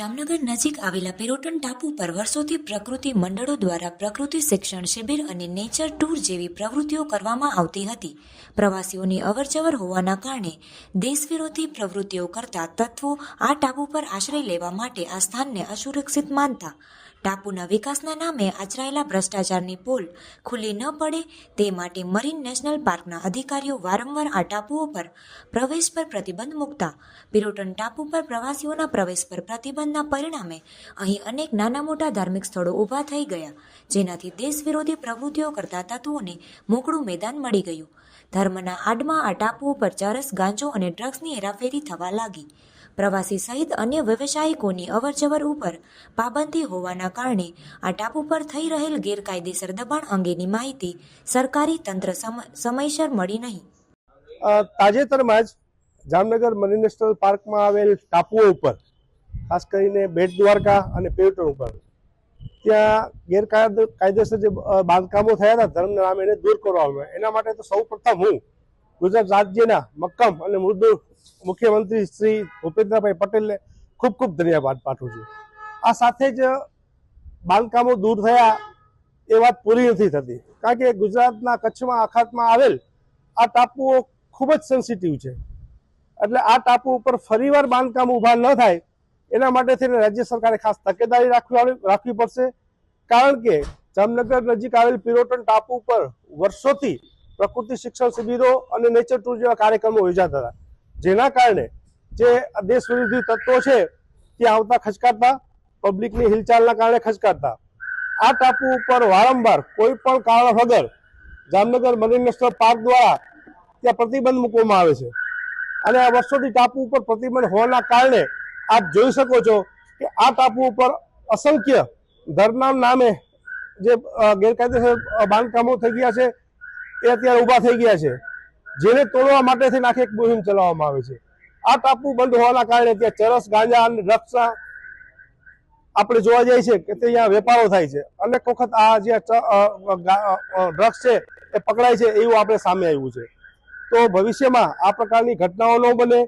જામનગર નજીક આવેલા પેરોટન ટાપુ પર વર્ષોથી પ્રકૃતિ મંડળો દ્વારા પ્રકૃતિ શિક્ષણ શિબિર અને નેચર ટૂર જેવી પ્રવૃત્તિઓ કરવામાં આવતી હતી. પ્રવાસીઓની અવરજવર હોવાના કારણે દેશવિરોધી પ્રવૃત્તિઓ કરતા તત્વો આ ટાપુ પર આશ્રય લેવા માટે આ સ્થાનને અસુરક્ષિત માનતા ટાપુના વિકાસના નામે આચરાયેલા ભ્રષ્ટાચારની પોલ ખુલ્લી ન પડે તે માટે મરીન નેશનલ પાર્કના અધિકારીઓ વારંવાર આ ટાપુઓ પર પ્રવેશ પર પ્રતિબંધ મૂકતા. પિરોટન ટાપુ પર પ્રવાસીઓના પ્રવેશ પર પ્રતિબંધના પરિણામે અહીં અનેક નાના મોટા ધાર્મિક સ્થળો ઊભા થઈ ગયા, જેનાથી દેશ વિરોધી પ્રવૃત્તિઓ કરતા તત્વોને મોકળું મેદાન મળી ગયું. ધર્મના આડમાં આ ટાપુઓ પર ચરસ, ગાંજો અને ડ્રગ્સની હેરાફેરી થવા લાગી. પ્રવાસી સહિત અન્ય વ્યવસાયિકોની અવરજવર ઉપર પાબંદી હોવાના કારણે આ ટાપુ પર થઈ રહેલ ગેરકાયદેસર દબાણ અંગેની માહિતી સરકારી તંત્ર સમ- સમયસર મળી નહીં તાજેતરમાં જ જામનગર મરીન પાર્કમાં આવેલ ટાપુઓ ઉપર, ખાસ કરીને બેટ દ્વારકા અને પેવટન ઉપર, ત્યાં ગેરકાયદેસર કાયદેસર જે બાંધકામો થયા હતા ધર્મના નામે એને દૂર કરવામાં. એના માટે તો સૌ પ્રથમ હું ગુજરાત રાજ્યના મક્કમ અને મૃદુ મુખ્યમંત્રી શ્રી ભૂપેન્દ્રભાઈ પટેલને ખૂબ ખૂબ ધન્યવાદ પાઠવું છું. આ સાથે જ બાંધકામો દૂર થયા એ વાત પૂરી નથી થતી. કારણ કે ગુજરાતના કચ્છમાં, આખાતમાં આવેલ આ ટાપુઓ ખૂબ જ સેન્સિટિવ છે. એટલે આ ટાપુ ઉપર ફરીવાર બાંધકામ ઊભા ન થાય એના માટે થઈને રાજ્ય સરકારે ખાસ તકેદારી રાખવી રાખવી પડશે. કારણ કે જામનગર નજીક આવેલ પિરોટન ટાપુ ઉપર વર્ષોથી પ્રકૃતિ શિક્ષણ શિબિરો અને નેચર ટુર જેવા કાર્યક્રમો યોજાતા હતા. જેના કારણે જે દેશ વિરોધી તત્વો છે તે આવતા ખચકાતા પબ્લિકની હિલચાલના કારણે ખચકાતા. આ ટાપુ ઉપર વારંવાર કોઈ પણ કારણ વગર જામનગર મરીન નેશનલ પાર્ક દ્વારા ત્યાં પ્રતિબંધ મૂકવામાં આવે છે. અને આ વર્ષોથી ટાપુ ઉપર પ્રતિબંધ હોવાના કારણે આપ જોઈ શકો છો કે આ ટાપુ ઉપર અસંખ્ય ધરનામ નામે જે ગેરકાયદેસર બાંધકામો થઈ ગયા છે. એ અત્યારે ઊભા થઈ ગયા છે. જેને તોડવા માટે થઈને આખી એક મુહિમ ચલાવવામાં આવે છે. આ ટાપુ બંધ હોવાના કારણે ત્યાં ચરસ, ગાંજા અને ડ્રગ્સના આપણે જોવા જઈએ છે કે ત્યાં વેપારો થાય છે. અનેક વખત આ જે ડ્રગ્સ છે એ પકડાય છે એવું આપણે સામે આવ્યું છે. તો ભવિષ્યમાં આ પ્રકારની ઘટનાઓ ન બને,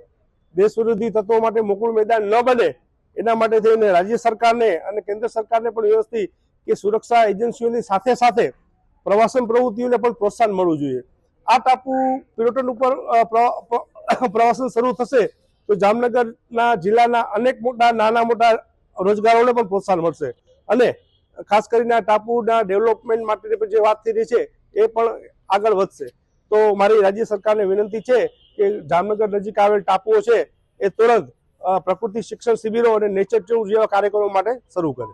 દેશ વિરોધી તત્વો માટે મોકળું મેદાન ન બને, એના માટે થઈને રાજ્ય સરકારને અને કેન્દ્ર સરકારને પણ વ્યવસ્થિત કે સુરક્ષા એજન્સીઓની સાથે સાથે પ્રવાસન પ્રવૃત્તિઓને પણ પ્રોત્સાહન મળવું જોઈએ. આ ટાપુ પર્યટન ઉપર પ્રવાસન શરૂ થશે તો જામનગરના જિલ્લાના અનેક મોટા, નાના મોટા રોજગારોને પણ પ્રોત્સાહન મળશે. અને ખાસ કરીને આ ટાપુના ડેવલપમેન્ટ માટેની જે વાત થઈ રહી છે, એ પણ આગળ વધશે. તો મારી રાજ્ય સરકારને વિનંતી છે કે જામનગર નજીક આવેલ ટાપુઓ છે, એ તુરંત પ્રકૃતિ શિક્ષણ શિબિરો અને નેચર ટૂર જેવા કાર્યક્રમો માટે શરૂ કરે.